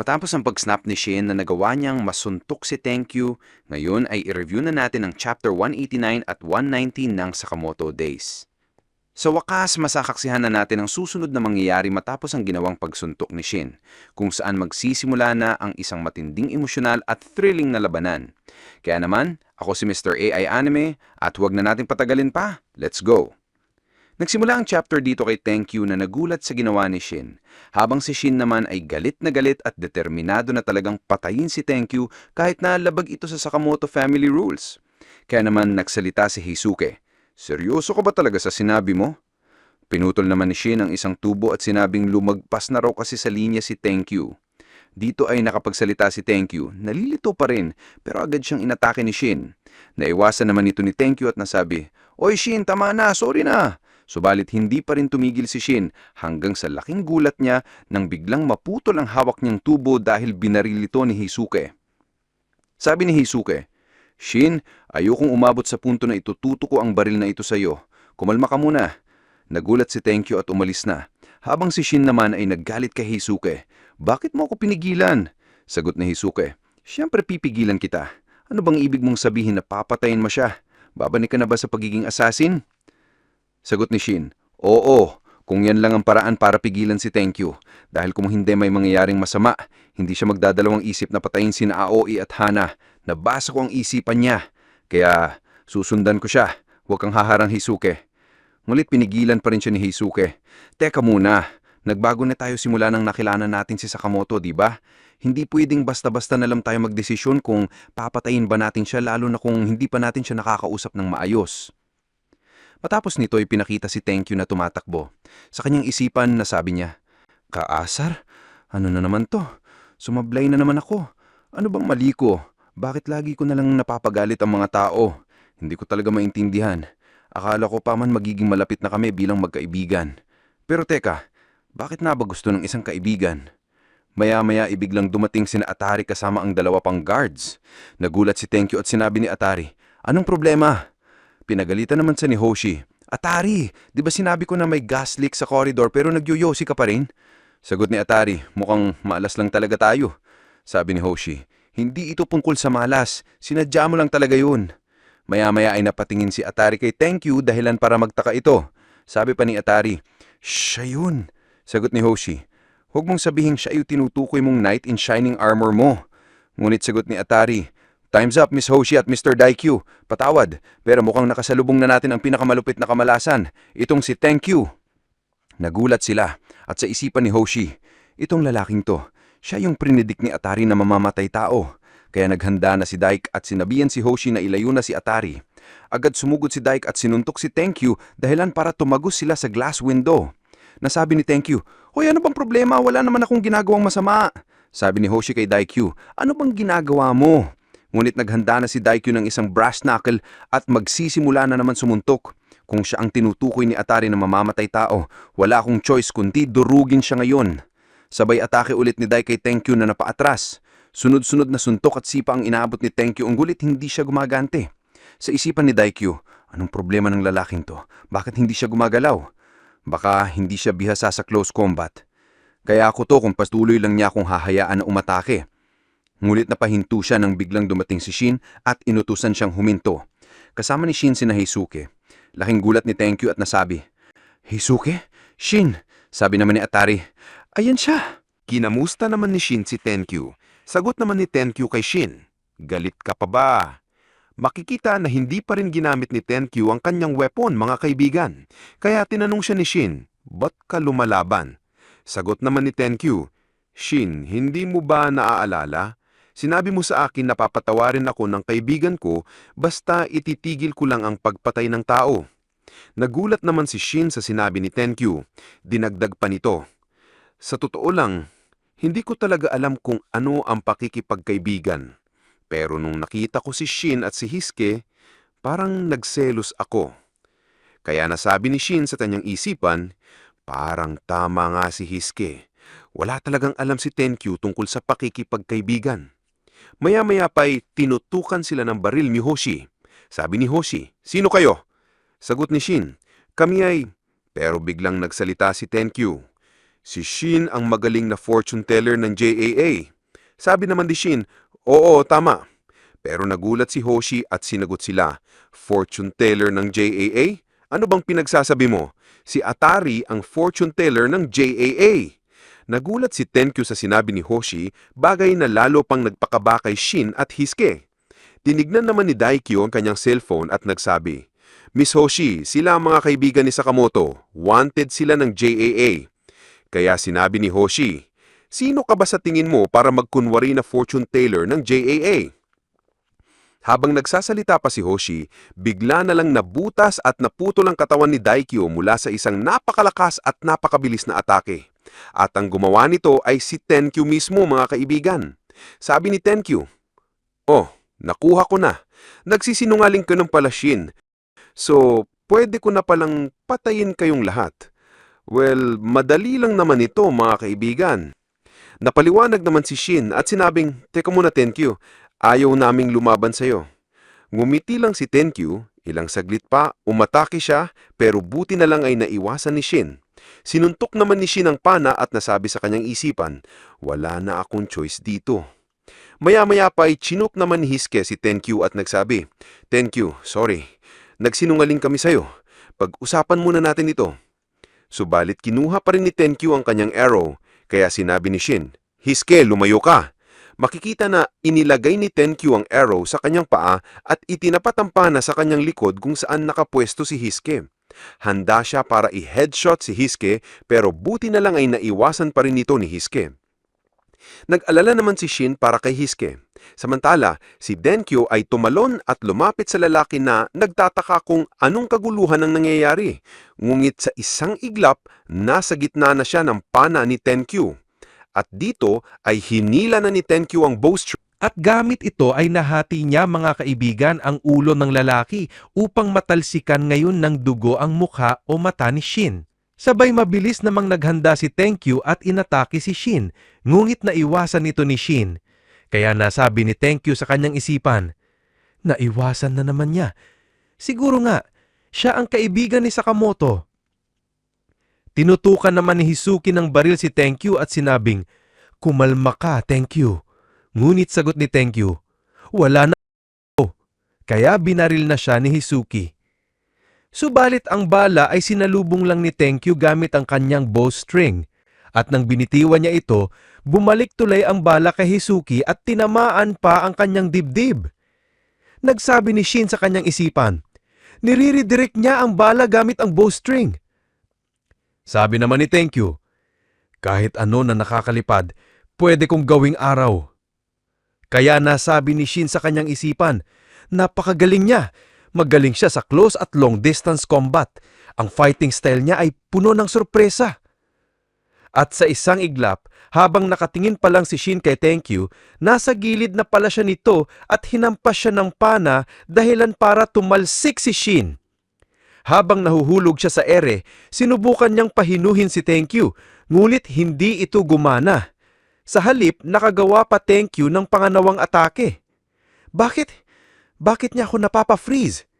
Matapos ang pag-snap ni Shin na nagawa niyang masuntok si Thank You, ngayon ay i-review na natin ang Chapter 189 at 119 ng Sakamoto Days. Sa wakas, masakaksihan na natin ang susunod na mangyayari matapos ang ginawang pagsuntok ni Shin, kung saan magsisimula na ang isang matinding emosyonal at thrilling na labanan. Kaya naman, ako si Mr. AI Anime at huwag na natin patagalin pa. Let's go! Nagsimula ang chapter dito kay Thank You na nagulat sa ginawa ni Shin, habang si Shin naman ay galit na galit at determinado na talagang patayin si Thank You kahit na labag ito sa Sakamoto family rules. Kaya naman nagsalita si Heisuke, Seryoso ka ba talaga sa sinabi mo? Pinutol naman ni Shin ang isang tubo at sinabing lumagpas na raw kasi sa linya si Thank You. Dito ay nakapagsalita si Thank You, nalilito pa rin pero agad siyang inatake ni Shin. Naiwasan naman ito ni Thank You at nasabi, Oy Shin, tama na, sorry na. Subalit hindi pa rin tumigil si Shin hanggang sa laking gulat niya nang biglang maputol ang hawak niyang tubo dahil binaril ito ni Heisuke. Sabi ni Heisuke, Shin, ayokong umabot sa punto na itututo ko ang baril na ito sa iyo. Kumalma ka muna. Nagulat si Thank You at umalis na. Habang si Shin naman ay naggalit kay Heisuke. Bakit mo ako pinigilan? Sagot ni Heisuke, Siyempre pipigilan kita. Ano bang ibig mong sabihin na papatayin mo siya? Babalik ka na ba sa pagiging assassin? Sagot ni Shin, Oo, kung yan lang ang paraan para pigilan si Thank You. Dahil kung hindi may mangyayaring masama, hindi siya magdadalawang isip na patayin si Aoi at Hana. Nabasa ko ang isipan niya. Kaya susundan ko siya. Huwag kang haharang Hisuke. Ngulit pinigilan pa rin siya ni Hisuke. Teka muna, nagbago na tayo simula nang nakilala natin si Sakamoto, di ba? Hindi pwedeng basta-basta na lang tayo magdesisyon kung papatayin ba natin siya lalo na kung hindi pa natin siya nakakausap ng maayos. Matapos nito ay pinakita si Thank You na tumatakbo. Sa kanyang isipan nasabi niya, Kaasar? Ano na naman to? Sumablay na naman ako. Ano bang mali ko? Bakit lagi ko na lang napapagalit ang mga tao? Hindi ko talaga maintindihan. Akala ko pa man magiging malapit na kami bilang magkaibigan. Pero teka, bakit na ba gusto ng isang kaibigan? Maya-maya ibiglang dumating sina Atari kasama ang dalawa pang guards. Nagulat si Thank You at sinabi ni Atari, Anong problema? Pinagalitan naman sa ni Hoshi. Atari, di ba sinabi ko na may gas leak sa corridor pero nagyoyosi ka pa rin? Sagot ni Atari, mukhang malas lang talaga tayo. Sabi ni Hoshi, hindi ito tungkol sa malas, sinadya mo lang talaga yun. Maya-maya ay napatingin si Atari kay thank you dahilan para magtaka ito. Sabi pa ni Atari, siya yun. Sagot ni Hoshi, huwag mong sabihin siya yung tinutukoy mong knight in shining armor mo. Ngunit sagot ni Atari, Time's up, Miss Hoshi at Mr. Daikyu. Patawad, pero mukhang nakasalubong na natin ang pinakamalupit na kamalasan. Itong si Thank You. Nagulat sila at sa isipan ni Hoshi, itong lalaking to, siya yung prinidik ni Atari na mamamatay tao. Kaya naghanda na si Daik at sinabihan si Hoshi na ilayo na si Atari. Agad sumugod si Daik at sinuntok si Thank You dahilan para tumagos sila sa glass window. Nasabi ni Thank You, Hoy ano bang problema? Wala naman akong ginagawang masama. Sabi ni Hoshi kay Daikyu, ano bang ginagawa mo? Ngunit naghanda na si Daikyu ng isang brass knuckle at magsisimula na naman sumuntok. Kung siya ang tinutukoy ni Atari na mamamatay tao, wala akong choice kundi durugin siya ngayon. Sabay atake ulit ni Dai kay Tenkyu na napaatras. Sunod-sunod na suntok at sipa ang inaabot ni Tenkyu ang gulit hindi siya gumagante. Sa isipan ni Daikyu, anong problema ng lalaking to? Bakit hindi siya gumagalaw? Baka hindi siya bihasa sa close combat. Kaya ako to kung patuloy lang niya akong hahayaan na umatake. Ngulit na pahinto siya nang biglang dumating si Shin at inutusan siyang huminto. Kasama ni Shin si na Heisuke. Laking gulat ni Thank You at nasabi, Heisuke? Shin? Sabi naman ni Atari, Ayan siya. Kinamusta naman ni Shin si Tenkyu. Sagot naman ni Tenkyu kay Shin. Galit ka pa ba? Makikita na hindi pa rin ginamit ni Tenkyu ang kanyang weapon, mga kaibigan. Kaya tinanong siya ni Shin, ba't ka lumalaban? Sagot naman ni Tenkyu, Shin, hindi mo ba naaalala? Sinabi mo sa akin na papatawarin ako ng kaibigan ko basta ititigil ko lang ang pagpatay ng tao. Nagulat naman si Shin sa sinabi ni Tenkyu. Dinagdag pa nito. Sa totoo lang, hindi ko talaga alam kung ano ang pakikipagkaibigan. Pero nung nakita ko si Shin at si Hiske, parang nagselos ako. Kaya nasabi ni Shin sa kanyang isipan, parang tama nga si Hiske. Wala talagang alam si Tenkyu tungkol sa pakikipagkaibigan. Maya-maya pa'y tinutukan sila ng baril ni Hoshi. Sabi ni Hoshi, Sino kayo? Sagot ni Shin, Kami ay... Pero biglang nagsalita si Tenkyu. Si Shin ang magaling na fortune teller ng JAA. Sabi naman ni Shin, oo, tama. Pero nagulat si Hoshi at sinagot sila, fortune teller ng JAA? Ano bang pinagsasabi mo? Si Atari ang fortune teller ng JAA. Nagulat si Tenkyu sa sinabi ni Hoshi, bagay na lalo pang nagpakaba kay Shin at Hiske. Tinignan naman ni Daikyo ang kanyang cellphone at nagsabi, Miss Hoshi, sila ang mga kaibigan ni Sakamoto. Wanted sila ng JAA. Kaya sinabi ni Hoshi, Sino ka ba sa tingin mo para magkunwari na fortune teller ng JAA? Habang nagsasalita pa si Hoshi, bigla na lang nabutas at naputol ang katawan ni Daikyo mula sa isang napakalakas at napakabilis na atake. At ang gumawa nito ay si Tenkyu mismo mga kaibigan. Sabi ni Tenkyu, Oh, nakuha ko na. Nagsisinungaling ka ng pala Shin. So, pwede ko na palang patayin kayong lahat. Well, madali lang naman ito mga kaibigan. Napaliwanag naman si Shin at sinabing, Teka muna Tenkyu, ayaw naming lumaban sa'yo. Ngumiti lang si Tenkyu, ilang saglit pa, umatake siya, pero buti na lang ay naiwasan ni Shin. Sinuntok naman ni Shin ang pana at nasabi sa kanyang isipan, wala na akong choice dito. Maya-maya pa ay chinok naman ni Hiske si Tenkyu at nagsabi, Tenkyu, sorry, nagsinungaling kami sa'yo. Pag-usapan muna natin ito. Subalit kinuha pa rin ni Tenkyu ang kanyang arrow, kaya sinabi ni Shin, Hiske, lumayo ka. Makikita na inilagay ni Tenkyu ang arrow sa kanyang paa at itinapat ang pana sa kanyang likod kung saan nakapwesto si Hiske. Handa siya para i-headshot si Hiske pero buti na lang ay naiwasan pa rin ito ni Hiske. Nag-alala naman si Shin para kay Hiske. Samantala, si Denkyo ay tumalon at lumapit sa lalaki na nagtataka kung anong kaguluhan ang nangyayari. Ngunit sa isang iglap, nasa gitna na siya ng pana ni Tenkyu. At dito ay hinila na ni Tenkyu ang bowstring At gamit ito ay nahati niya mga kaibigan ang ulo ng lalaki upang matalsikan ngayon ng dugo ang mukha o mata ni Shin. Sabay mabilis namang naghanda si Tenkyu at inatake si Shin, ngunit naiwasan ito ni Shin. Kaya nasabi ni Tenkyu sa kanyang isipan, Naiwasan na naman niya. Siguro nga, siya ang kaibigan ni Sakamoto. Tinutukan naman ni Hisuki ng baril si Tenkyu at sinabing, Kumalma ka, Tenkyu. Ngunit sagot ni Tenkyu, wala na ako. Kaya binaril na siya ni Hisuki. Subalit ang bala ay sinalubong lang ni Tenkyu gamit ang kanyang bowstring. At nang binitiwan niya ito, bumalik tulay ang bala kay Hisuki at tinamaan pa ang kanyang dibdib. Nagsabi ni Shin sa kanyang isipan, nire-redirect niya ang bala gamit ang bowstring. Sabi naman ni Tenkyu, kahit ano na nakakalipad, pwede kong gawing araw. Kaya nasabi ni Shin sa kanyang isipan, napakagaling niya. Magaling siya sa close at long distance combat. Ang fighting style niya ay puno ng sorpresa. At sa isang iglap, habang nakatingin pa lang si Shin kay Tenkyu, nasa gilid na pala siya nito at hinampas siya ng pana dahilan para tumalsik si Shin. Habang nahuhulog siya sa ere, sinubukan niyang pahinuhin si Tenkyu, ngulit hindi ito gumana. Sa halip, nakagawa pa Tenkyu ng panganawang atake. Bakit? Bakit niya ako napapa-freeze?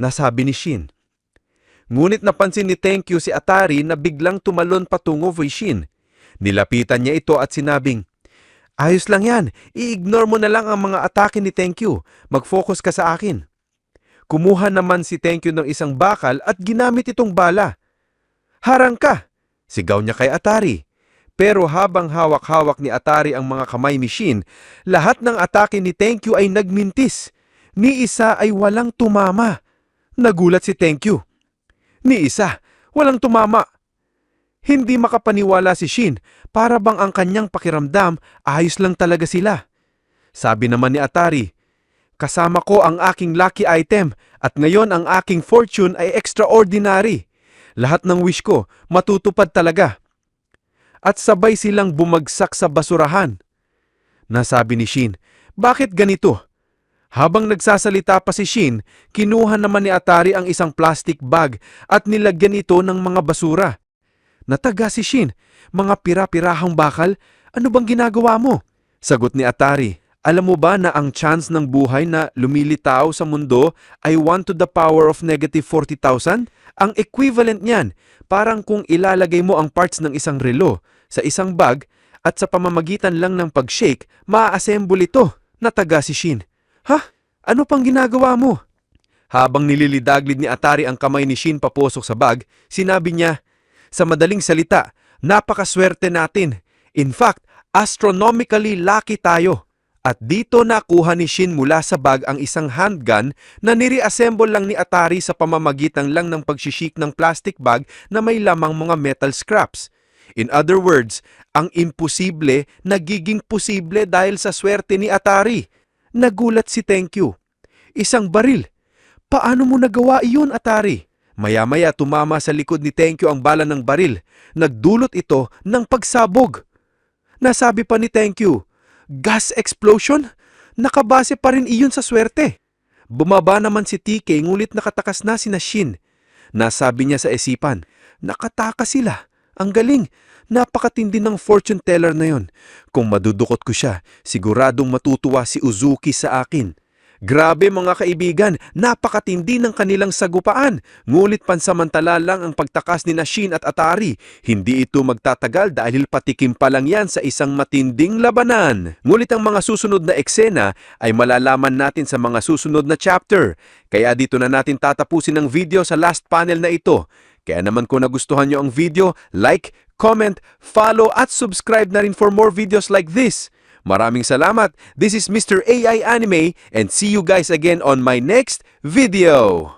Nasabi ni Shin. Ngunit napansin ni Tenkyu si Atari na biglang tumalon patungo kay Shin. Nilapitan niya ito at sinabing, Ayos lang yan, i-ignore mo na lang ang mga atake ni Tenkyu. Mag-focus ka sa akin. Kumuha naman si Tenkyu ng isang bakal at ginamit itong bala. Harang ka! Sigaw niya kay Atari. Pero habang hawak-hawak ni Atari ang mga kamay Shin, lahat ng atake ni Tenkyu ay nagmintis. Ni isa ay walang tumama. Nagulat si Tenkyu. Ni isa, walang tumama. Hindi makapaniwala si Shin para bang ang kanyang pakiramdam ayos lang talaga sila. Sabi naman ni Atari, Kasama ko ang aking lucky item at ngayon ang aking fortune ay extraordinary. Lahat ng wish ko matutupad talaga. At sabay silang bumagsak sa basurahan. Nasabi ni Shin, bakit ganito? Habang nagsasalita pa si Shin, kinuha naman ni Atari ang isang plastic bag at nilagyan ito ng mga basura. Nataga si Shin, mga pira-pirahang bakal, ano bang ginagawa mo? Sagot ni Atari, alam mo ba na ang chance ng buhay na lumilitaw sa mundo ay 1 to the power of negative 40,000? Ang equivalent niyan, parang kung ilalagay mo ang parts ng isang relo sa isang bag at sa pamamagitan lang ng pag-shake, maa-assemble ito, nataga si Shin. Ha? Ano pang ginagawa mo? Habang nililidaglid ni Atari ang kamay ni Shin papasok sa bag, sinabi niya, Sa madaling salita, napakaswerte natin. In fact, astronomically lucky tayo. At dito nakuha ni Shin mula sa bag ang isang handgun na nire-assemble lang ni Atari sa pamamagitan lang ng pagsishik ng plastic bag na may lamang mga metal scraps. In other words, ang imposible nagiging posible dahil sa swerte ni Atari. Nagulat si Thank You. Isang baril. Paano mo nagawa iyon, Atari? Maya-maya tumama sa likod ni Thank You ang bala ng baril. Nagdulot ito ng pagsabog. Nasabi pa ni Thank You, gas explosion? Nakabase pa rin iyon sa swerte. Bumaba naman si TK ngulit nakatakas na si Shin. Nasabi niya sa isipan, nakatakas sila. Ang galing. Napakatindi ng fortune teller na yon. Kung madudukot ko siya, siguradong matutuwa si Uzuki sa akin. Grabe mga kaibigan, napakatindi ng kanilang sagupaan. Ngulit pansamantala lang ang pagtakas ni Shin at Atari. Hindi ito magtatagal dahil patikim pa lang yan sa isang matinding labanan. Ngulit ang mga susunod na eksena ay malalaman natin sa mga susunod na chapter. Kaya dito na natin tatapusin ang video sa last panel na ito. Kaya naman kung nagustuhan nyo ang video, like, comment, follow at subscribe na rin for more videos like this. Maraming salamat. This is Mr. AI Anime and see you guys again on my next video.